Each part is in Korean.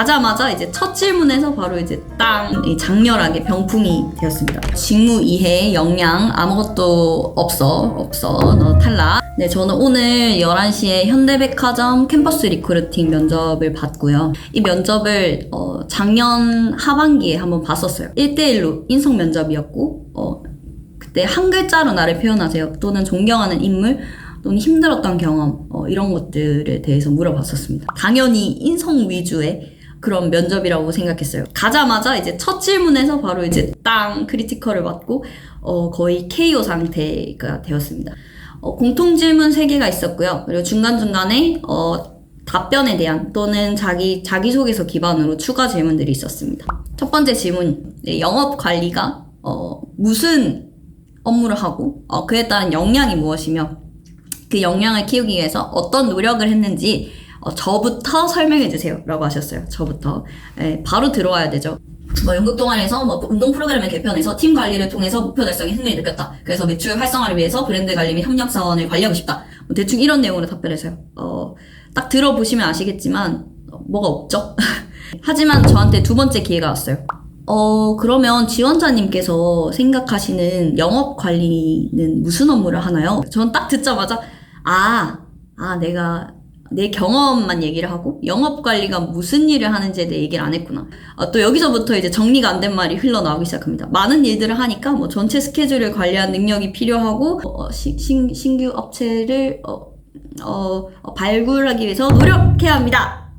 가자마자 이제 첫 질문에서 바로 이제 땅이 장렬하게 병풍이 되었습니다. 직무 이해 역량 아무것도 없어 없어 너 탈락. 네 저는 오늘 11시에 현대백화점 캠퍼스 리크루팅 면접을 봤고요. 이 면접을 어, 작년 하반기에 한번 봤었어요. 1대1로 인성 면접이었고 어, 그때 한 글자로 나를 표현하세요. 또는 존경하는 인물 또는 힘들었던 경험 어, 이런 것들에 대해서 물어봤었습니다. 당연히 인성 위주의 그런 면접이라고 생각했어요. 가자마자 이제 첫 질문에서 바로 이제 땅 크리티컬을 받고 어, 거의 KO 상태가 되었습니다. 어, 공통 질문 3개가 있었고요. 그리고 중간중간에 어, 답변에 대한 또는 자기 자기소개서 기반으로 추가 질문들이 있었습니다. 첫 번째 질문, 네, 영업 관리가 어, 무슨 업무를 하고 어, 그에 따른 역량이 무엇이며 그 역량을 키우기 위해서 어떤 노력을 했는지 어, 저부터 설명해 주세요. 라고 하셨어요. 저부터. 예, 바로 들어와야 되죠. 뭐 연극 동아리에서 뭐 운동 프로그램을 개편해서 팀 관리를 통해서 목표 달성에 흥미를 느꼈다. 그래서 매출 활성화를 위해서 브랜드 관리 및 협력 사원을 관리하고 싶다. 뭐 대충 이런 내용으로 답변했어요. 어, 딱 들어보시면 아시겠지만 어, 뭐가 없죠? 하지만 저한테 두 번째 기회가 왔어요. 어, 그러면 지원자님께서 생각하시는 영업 관리는 무슨 업무를 하나요? 전 딱 듣자마자, 아, 아, 내가 내 경험만 얘기를 하고 영업 관리가 무슨 일을 하는지에 대해 얘기를 안 했구나. 아, 또 여기서부터 이제 정리가 안 된 말이 흘러나오기 시작합니다. 많은 일들을 하니까 뭐 전체 스케줄을 관리한 능력이 필요하고 어, 시- 신, 신규 업체를 어, 어, 어, 발굴하기 위해서 노력해야 합니다.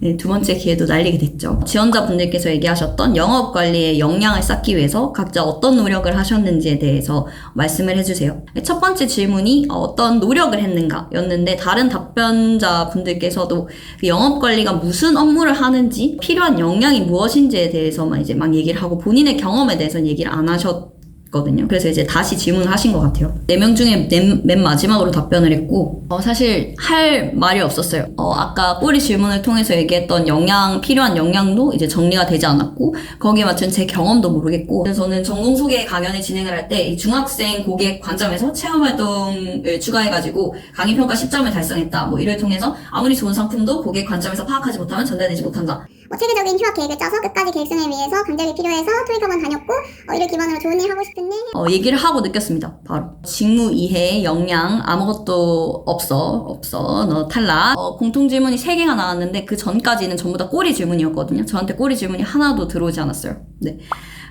네, 두 번째 기회도 날리게 됐죠. 지원자분들께서 얘기하셨던 영업 관리의 역량을 쌓기 위해서 각자 어떤 노력을 하셨는지에 대해서 말씀을 해주세요. 첫 번째 질문이 어떤 노력을 했는가 였는데 다른 답변자 분들께서도 그 영업 관리가 무슨 업무를 하는지 필요한 역량이 무엇인지에 대해서만 이제 막 얘기를 하고 본인의 경험에 대해서는 얘기를 안 하셨 거든요. 그래서 이제 다시 질문을 하신 것 같아요. 네 명 중에 맨, 맨 마지막으로 답변을 했고, 어, 사실 할 말이 없었어요. 어, 아까 꼬리 질문을 통해서 얘기했던 영양, 필요한 영양도 이제 정리가 되지 않았고, 거기에 맞춘 제 경험도 모르겠고, 그래서 저는 전공 소개 강연을 진행을 할 때 이 중학생 고객 관점에서 체험 활동을 추가해가지고 강의 평가 10점을 달성했다. 뭐 이를 통해서 아무리 좋은 상품도 고객 관점에서 파악하지 못하면 전달되지 못한다. 뭐 체계적인 휴학 계획을 짜서 끝까지 계획승을 위해서 강좌를 필요해서 토익 학원 다녔고 어, 이를 기반으로 좋은 일 하고 싶은데 어, 얘기를 하고 느꼈습니다. 바로 직무 이해, 역량 아무것도 없어, 없어, 너 탈락. 어, 공통 질문이 3 개가 나왔는데 그 전까지는 전부 다 꼬리 질문이었거든요. 저한테 꼬리 질문이 하나도 들어오지 않았어요. 네.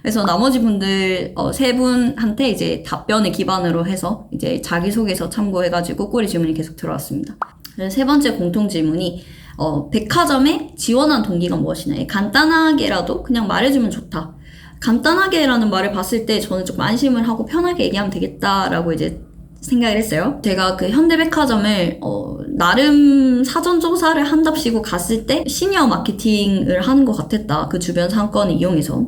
그래서 나머지 분들 어, 세 분한테 이제 답변을 기반으로 해서 이제 자기소개서 참고해가지고 꼬리 질문이 계속 들어왔습니다. 세 번째 공통 질문이 어, 백화점에 지원한 동기가 무엇이냐. 간단하게라도 그냥 말해주면 좋다. 간단하게라는 말을 봤을 때 저는 조금 안심을 하고 편하게 얘기하면 되겠다라고 이제 생각을 했어요. 제가 그 현대백화점을 어, 나름 사전 조사를 한답시고 갔을 때 시니어 마케팅을 하는 것 같았다. 그 주변 상권을 이용해서.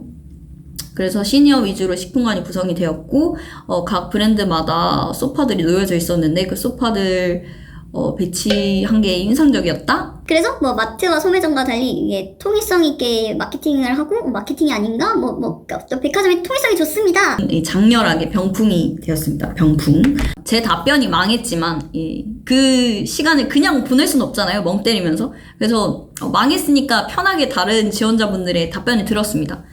그래서 시니어 위주로 식품관이 구성이 되었고 어, 각 브랜드마다 소파들이 놓여져 있었는데 그 소파들 어, 배치한 게 인상적이었다. 그래서 뭐 마트와 소매점과 달리 이게 통일성 있게 마케팅을 하고 마케팅이 아닌가 뭐뭐 또 백화점의 통일성이 좋습니다. 이 장렬하게 병풍이 되었습니다. 병풍. 제 답변이 망했지만 이, 그 시간을 그냥 보낼 수는 없잖아요. 멍 때리면서. 그래서 어, 망했으니까 편하게 다른 지원자분들의 답변을 들었습니다.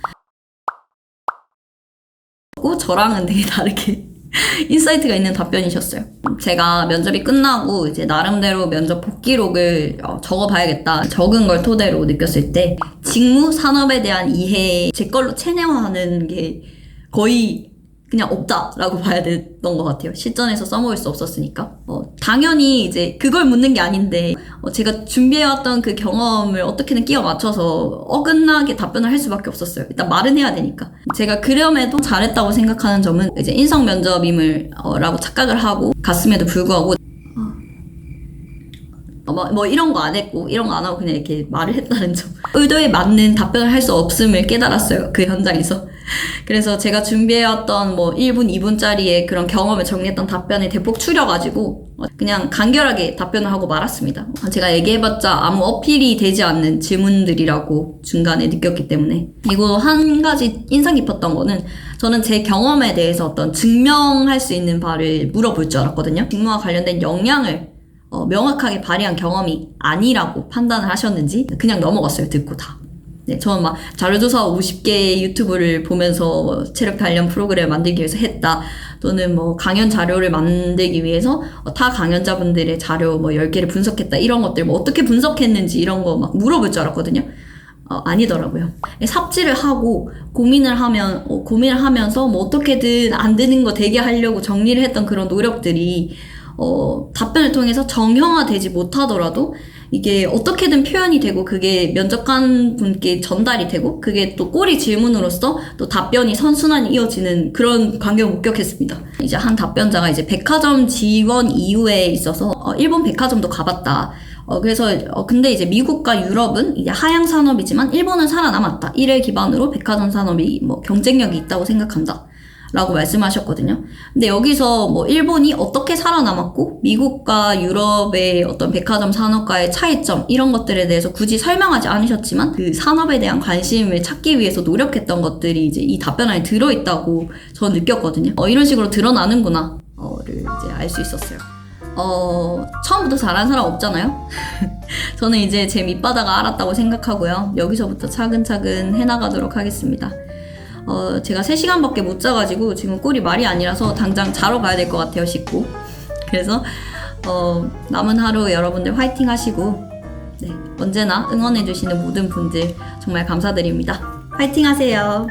고 저랑은 되게 다르게 인사이트가 있는 답변이셨어요. 제가 면접이 끝나고 이제 나름대로 면접 복기록을 어, 적어봐야겠다. 적은 걸 토대로 느꼈을 때 직무 산업에 대한 이해 제 걸로 체내화하는 게 거의 그냥 없다라고 봐야 됐던 것 같아요. 실전에서 써먹을 수 없었으니까. 어, 당연히 이제 그걸 묻는 게 아닌데 어, 제가 준비해왔던 그 경험을 어떻게든 끼워 맞춰서 어긋나게 답변을 할 수밖에 없었어요. 일단 말은 해야 되니까. 제가 그럼에도 잘했다고 생각하는 점은 이제 인성 면접임을 어, 라고 착각을 하고 갔음에도 불구하고 어, 뭐, 뭐 이런 거 안 했고 이런 거 안 하고 그냥 이렇게 말을 했다는 점 의도에 맞는 답변을 할 수 없음을 깨달았어요 그 현장에서 그래서 제가 준비해왔던 뭐 1분 2분짜리의 그런 경험을 정리했던 답변을 대폭 추려가지고 어, 그냥 간결하게 답변을 하고 말았습니다 제가 얘기해봤자 아무 어필이 되지 않는 질문들이라고 중간에 느꼈기 때문에 그리고 한 가지 인상 깊었던 거는 저는 제 경험에 대해서 어떤 증명할 수 있는 바를 물어볼 줄 알았거든요 직무와 관련된 역량을 어, 명확하게 발휘한 경험이 아니라고 판단을 하셨는지 그냥 넘어갔어요. 듣고 다. 네, 저는 막 자료조사 50개 유튜브를 보면서 뭐 체력 단련 프로그램 만들기 위해서 했다. 또는 뭐 강연 자료를 만들기 위해서 어, 타 강연자분들의 자료 뭐 10개를 분석했다. 이런 것들 뭐 어떻게 분석했는지 이런 거 막 물어볼 줄 알았거든요. 어, 아니더라고요. 삽질을 하고 고민을 하면 어, 고민을 하면서 뭐 어떻게든 안 되는 거 되게 하려고 정리를 했던 그런 노력들이 어, 답변을 통해서 정형화되지 못하더라도 이게 어떻게든 표현이 되고 그게 면접관 분께 전달이 되고 그게 또 꼬리 질문으로서 또 답변이 선순환이 이어지는 그런 광경을 목격했습니다. 이제 한 답변자가 이제 백화점 지원 이후에 있어서 어, 일본 백화점도 가봤다. 어, 그래서, 어, 근데 이제 미국과 유럽은 이제 하향 산업이지만 일본은 살아남았다. 이를 기반으로 백화점 산업이 뭐 경쟁력이 있다고 생각한다. 라고 말씀하셨거든요. 근데 여기서 뭐 일본이 어떻게 살아남았고 미국과 유럽의 어떤 백화점 산업과의 차이점 이런 것들에 대해서 굳이 설명하지 않으셨지만 그 산업에 대한 관심을 찾기 위해서 노력했던 것들이 이제 이 답변 안에 들어있다고 저는 느꼈거든요. 어, 이런 식으로 드러나는구나. 어를 이제 알 수 있었어요. 어, 처음부터 잘하는 사람 없잖아요? 저는 이제 제 밑바닥을 알았다고 생각하고요. 여기서부터 차근차근 해나가도록 하겠습니다. 어, 제가 3시간밖에 못 자가지고 지금 꼴이 말이 아니라서 당장 자러 가야 될 것 같아요, 씻고. 그래서, 어, 남은 하루 여러분들 화이팅 하시고, 네, 언제나 응원해주시는 모든 분들 정말 감사드립니다. 화이팅 하세요.